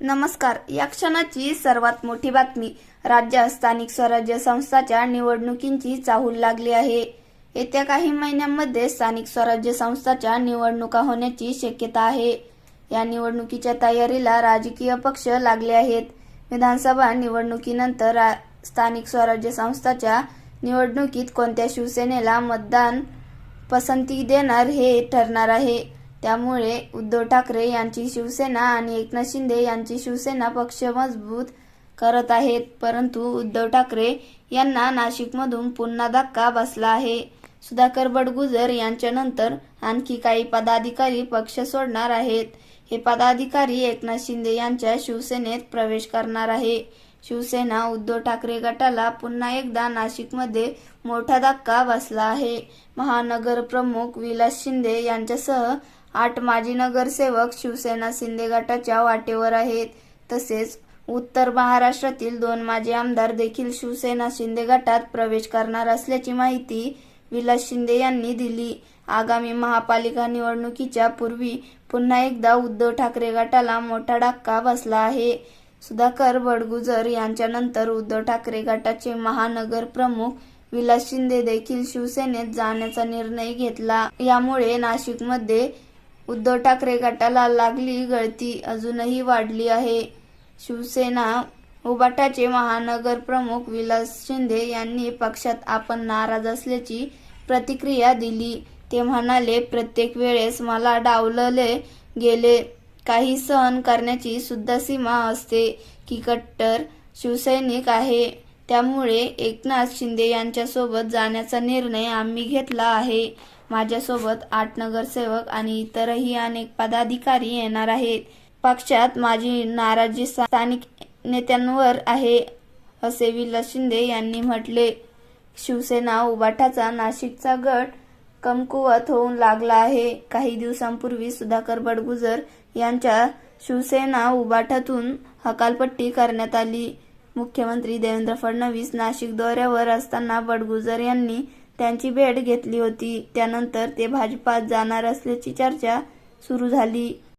नमस्कार. या क्षणाची सर्वात मोठी बातमी. राज्य स्थानिक स्वराज्य संस्थाच्या निवडणुकींची चाहूल लागली आहे. येत्या काही महिन्यांमध्ये स्थानिक स्वराज्य संस्थाच्या निवडणुका होण्याची शक्यता आहे. या निवडणुकीच्या तयारीला राजकीय पक्ष लागले आहेत. विधानसभा निवडणुकीनंतर रा- स्थानिक स्वराज्य संस्थाच्या निवडणुकीत कोणत्या शिवसेनेला मतदान पसंती देणार हे ठरणार आहे. त्यामुळे उद्धव ठाकरे यांची शिवसेना आणि एकनाथ शिंदे यांची शिवसेना पक्ष मजबूत करत आहेत. परंतु उद्धव ठाकरे यांना नाशिकमधून पुन्हा धक्का बसला आहे. सुधाकर बडगुजर यांच्यानंतर आणखी काही पदाधिकारी पक्ष सोडणार आहेत. हे पदाधिकारी एकनाथ शिंदे यांच्या शिवसेनेत प्रवेश करणार आहे. शिवसेना उद्धव ठाकरे गटाला पुन्हा एकदा नाशिकमध्ये मोठा धक्का बसला आहे. महानगर प्रमुख विलास शिंदे यांच्यासह आठ माजी नगरसेवक शिवसेना शिंदे गटाच्या वाटेवर आहेत. तसेच उत्तर महाराष्ट्रातील दोन माजी आमदार देखील शिवसेना शिंदे गटात प्रवेश करणार असल्याची माहिती विलास शिंदे यांनी दिली. आगामी महापालिका निवडणुकीच्या पूर्वी पुन्हा एकदा उद्धव ठाकरे गटाला मोठा धक्का बसला आहे. सुधाकर बडगुजर यांच्यानंतर उद्धव ठाकरे गटाचे महानगर प्रमुख विलास शिंदे देखील शिवसेनेत जाण्याचा निर्णय घेतला. यामुळे नाशिकमध्ये उद्धव ठाकरे गटाला लागली गळती अजूनही वाढली आहे. शिवसेना उबाटाचे महानगर प्रमुख विलास शिंदे यांनी पक्षात आपण नाराज असल्याची प्रतिक्रिया दिली. ते म्हणाले प्रत्येक वेळेस मला डावलले गेले काही सहन करण्याची सुद्धा सीमा असते. की कट्टर शिवसैनिक आहे. त्यामुळे एकनाथ शिंदे यांच्यासोबत जाण्याचा निर्णय आम्ही घेतला आहे. माझ्यासोबत आठ नगरसेवक आणि इतरही अनेक पदाधिकारी येणार आहेत. पक्षात माझी नाराजी स्थानिक नेत्यांवर आहे असे विलास शिंदे यांनी म्हटले. शिवसेना उबाठाचा नाशिकचा गट कमकुवत होऊन लागला आहे. काही दिवसांपूर्वी सुधाकर बडगुजर यांच्या शिवसेना उबाठातून हकालपट्टी करण्यात आली. मुख्यमंत्री देवेंद्र फडणवीस नाशिक दौऱ्यावर असताना बडगुजर यांनी त्यांची भेट घेतली होती. त्यानंतर ते भाजपात जाणार असल्याची चर्चा सुरू झाली.